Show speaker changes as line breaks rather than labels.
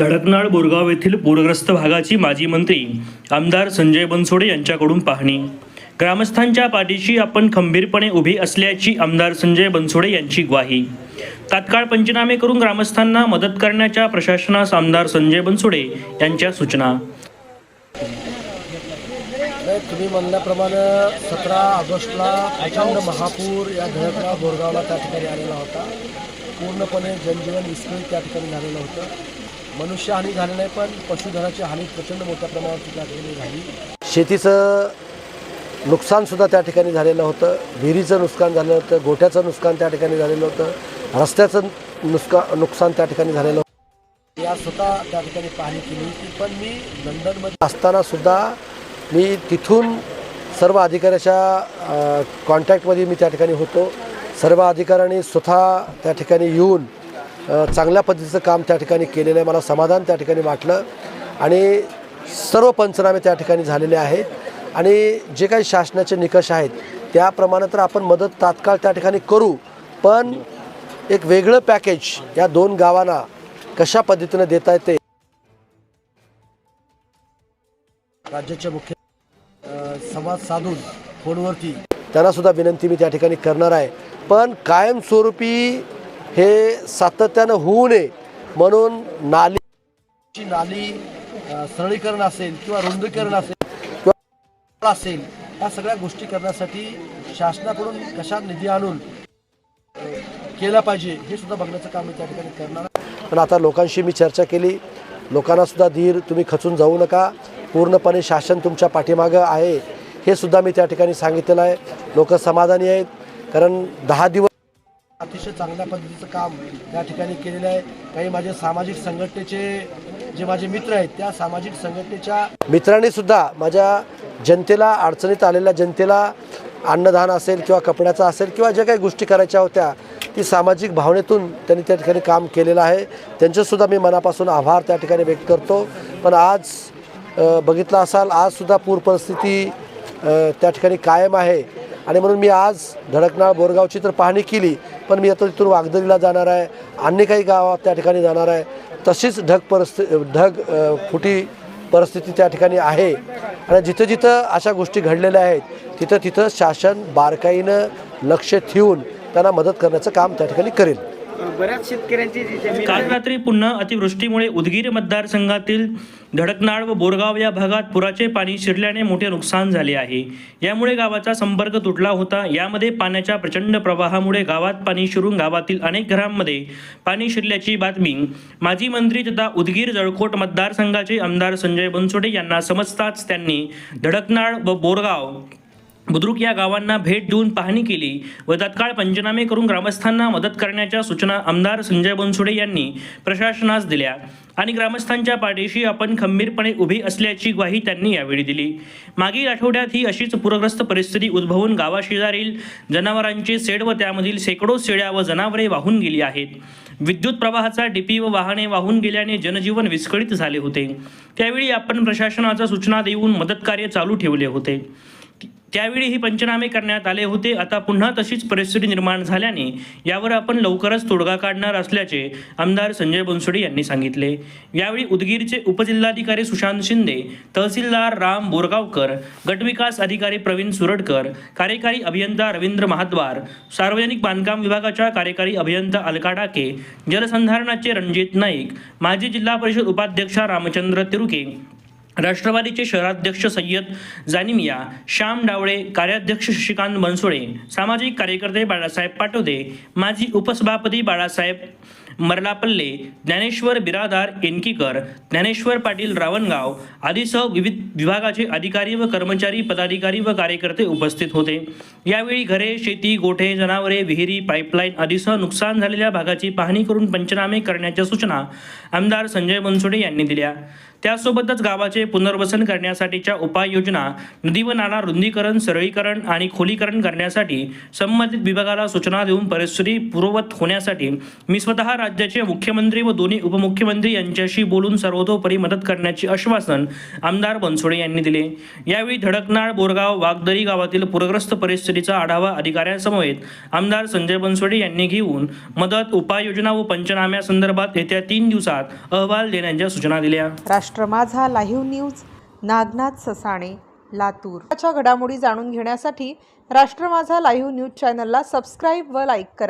धडकनाळ बोरगाव येथील पूरग्रस्त भागाची माजी मंत्री आमदार संजय बनसोडे यांच्याकडून पाहणी. ग्रामस्थांच्या पाठीशी आपण खंबीरपणे उभी असल्याची आमदार संजय बनसोडे यांची ग्वाही. तात्काळ पंचनामे करून ग्रामस्थांना मदत करण्याच्या प्रशासनास आमदार संजय बनसोडे यांच्या सूचना.
तुम्ही म्हणल्याप्रमाणे सतरा ऑगस्टला प्रचंड महापूर या धडकनाळ बोरगावला त्या ठिकाणी आलेला होता. पूर्णपणे जनजीवन विस्कळीत त्या ठिकाणी झालेलं होतं. मनुष्यहानी झाली नाही पण पशुधनाची हानी प्रचंड मोठ्या प्रमाणावरती त्या ठिकाणी झाली. शेतीचं नुकसानसुद्धा त्या ठिकाणी झालेलं होतं. विहिरीचं नुकसान झालेलं होतं गोठ्याचं नुकसान त्या ठिकाणी झालेलं होतं रस्त्याचं नुसका नुकसान त्या ठिकाणी झालेलं होतं. या स्वतः त्या ठिकाणी पाहणी केली होती पण मी लंडनमध्ये असताना सुद्धा मी तिथून सर्व अधिकाऱ्याच्या कॉन्टॅक्टमध्ये मी त्या ठिकाणी होतो. सर्व अधिकाऱ्यांनी स्वतः त्या ठिकाणी येऊन चांगल्या पद्धतीचं काम त्या ठिकाणी केलेलं आहे. मला समाधान त्या ठिकाणी वाटलं. आणि सर्व पंचनामे त्या ठिकाणी झालेले आहेत. आणि जे काही शासनाचे निकष आहेत त्याप्रमाणे तर आपण मदत तात्काळ त्या ठिकाणी करू. पण एक वेगळं पॅकेज या दोन गावांना कशा पद्धतीनं देता येते राज्याचे मुख्य संवाद साधून फोनवरती त्यांना सुद्धा विनंती मी त्या ठिकाणी करणार आहे. पण कायमस्वरूपी हे सातत्यानं होऊ नये म्हणून नाली नाली सरळीकरण असेल किंवा रुंदीकरण असेल किंवा असेल या सगळ्या गोष्टी करण्यासाठी शासनाकडून कशा निधी आणून केला पाहिजे हे सुद्धा बघण्याचं काम मी त्या ठिकाणी करणार. पण आता लोकांशी मी चर्चा केली. लोकांना सुद्धा धीर तुम्ही खचून जाऊ नका. पूर्णपणे शासन तुमच्या पाठीमागं आहे हे सुद्धा मी त्या ठिकाणी सांगितलेलं आहे. लोक समाधानी आहेत कारण दहा दिवस अतिशय चांगल्या पद्धतीचं काम त्या ठिकाणी केलेलं आहे. काही माझे सामाजिक संघटनेचे जे माझे मित्र आहेत त्या सामाजिक संघटनेच्या मित्रांनी सुद्धा माझ्या जनतेला अडचणीत आलेल्या जनतेला अन्नदान असेल किंवा कपड्याचं असेल किंवा ज्या काही गोष्टी करायच्या होत्या ती सामाजिक भावनेतून त्यांनी त्या ठिकाणी काम केलेलं आहे. त्यांचेसुद्धा मी मनापासून आभार त्या ठिकाणी व्यक्त करतो. पण आज बघितला बघितलं असाल आजसुद्धा पूर परिस्थिती त्या ठिकाणी कायम आहे. आणि म्हणून मी आज धडकनाळ बोरगावची तर पाहणी केली पण मी आता तिथून वागदरीला जाणार आहे. अन्य काही गावात त्या ठिकाणी जाणार आहे. तशीच ढग परिस्थिती ढग फुटी परिस्थिती त्या ठिकाणी आहे. आणि जिथं जिथं अशा गोष्टी घडलेल्या आहेत तिथं तिथं शासन बारकाईनं लक्ष ठेवून त्यांना मदत करण्याचं काम त्या ठिकाणी करेल.
बऱ्याच शेतकऱ्यांची जी जमीन
काल रात्री पुन्हा अतिवृष्टीमुळे उदगीर मतदारसंघातील धडकनाळ व बोरगाव या भागात पुराचे पाणी शिरल्याने मोठे नुकसान झाले आहे. यामुळे गावाचा संपर्क तुटला होता. यामध्ये पाण्याच्या प्रचंड प्रवाहामुळे गावात पाणी शिरून गावातील अनेक घरांमध्ये पाणी शिरल्याची बातमी. माजी मंत्री तथा उदगीर जळकोट मतदारसंघाचे आमदार संजय बनसोडे यांना समजताच त्यांनी धडकनाळ व बोरगाव बुद्रुक या गावांना भेट देऊन पाहणी केली व तत्काळ पंचनामे करून ग्रामस्थांना मदत करण्याच्या सूचना आमदार संजय बनसोडे यांनी प्रशासनास दिल्या. आणि ग्रामस्थांच्या पाठीशी आपण खंबीरपणे उभी असल्याची ग्वाही त्यांनी यावेळी दिली. मागील आठवड्यात ही अशीच पूरग्रस्त परिस्थिती उद्भवून गावाशेजारील जनावरांचे सेड व त्यामधील शेकडो शेळ्या व जनावरे वाहून गेली आहेत. विद्युत प्रवाहाचा डीपी व वाहने वाहून गेल्याने जनजीवन विस्कळीत झाले होते. त्यावेळी आपण प्रशासनाच्या सूचना देऊन मदतकार्य चालू ठेवले होते. त्यावेळी ही पंचनामे करण्यात आले होते. आता पुन्हा तशीच परिस्थिती निर्माण झाल्याने यावर आपण लवकरच तोडगा काढणार असल्याचे आमदार संजय बनसोडे यांनी सांगितले. यावेळी उदगीरचे उपजिल्हाधिकारी सुशांत शिंदे तहसीलदार राम बोरगावकर गटविकास अधिकारी प्रवीण सुरडकर कार्यकारी अभियंता रवींद्र महाद्वार सार्वजनिक बांधकाम विभागाच्या कार्यकारी अभियंता अलका डाके जलसंधारणाचे रणजित नाईक माजी जिल्हा परिषद उपाध्यक्षा रामचंद्र तिरुके राष्ट्रवादीचे शहराध्यक्ष सय्यद जानिमिया श्याम डावळे कार्याध्यक्ष शशिकांत बनसोडे सामाजिक कार्यकर्ते बाळासाहेब पाटोदे माजी उपसभापती बाळासाहेब मरलापल्ले ज्ञानेश्वर बिरादार एनकीकर ज्ञानेश्वर पाटील रावणगाव आदीसह विविध विभागाचे अधिकारी व कर्मचारी पदाधिकारी व कार्यकर्ते उपस्थित होते. यावेळी घरे शेती गोठे जनावरे विहिरी पाईपलाईन आदीसह नुकसान झालेल्या भागाची पाहणी करून पंचनामे करण्याच्या सूचना आमदार संजय बनसोडे यांनी दिल्या. त्यासोबतच गावाचे पुनर्वसन करण्यासाठीच्या उपाययोजना नदी व नाला रुंदीकरण सरळीकरण आणि खोलीकरण करण्यासाठी संबंधित विभागाला सूचना देऊन परिस्थिती पूर्ववत होण्यासाठी मी स्वतः राज्याचे मुख्यमंत्री व दोन्ही उपमुख्यमंत्री यांच्याशी बोलून सर्वतोपरी मदत करण्याचे आश्वासन आमदार बनसोडे यांनी दिले. यावेळी धडकनाळ बोरगाव वागदरी गावातील पूरग्रस्त परिस्थितीचा आढावा अधिकाऱ्यांसमवेत आमदार संजय बनसोडे यांनी घेऊन मदत उपाययोजना व पंचनाम्यासंदर्भात येत्या तीन दिवसात अहवाल देण्याच्या सूचना दिल्या.
Rashtra Majha live news Nagnath Sasane Latur. घडामोडी जाणून घेण्यासाठी राष्ट्र माझा लाईव्ह न्यूज चॅनलला सबस्क्राईब व लाईक करा.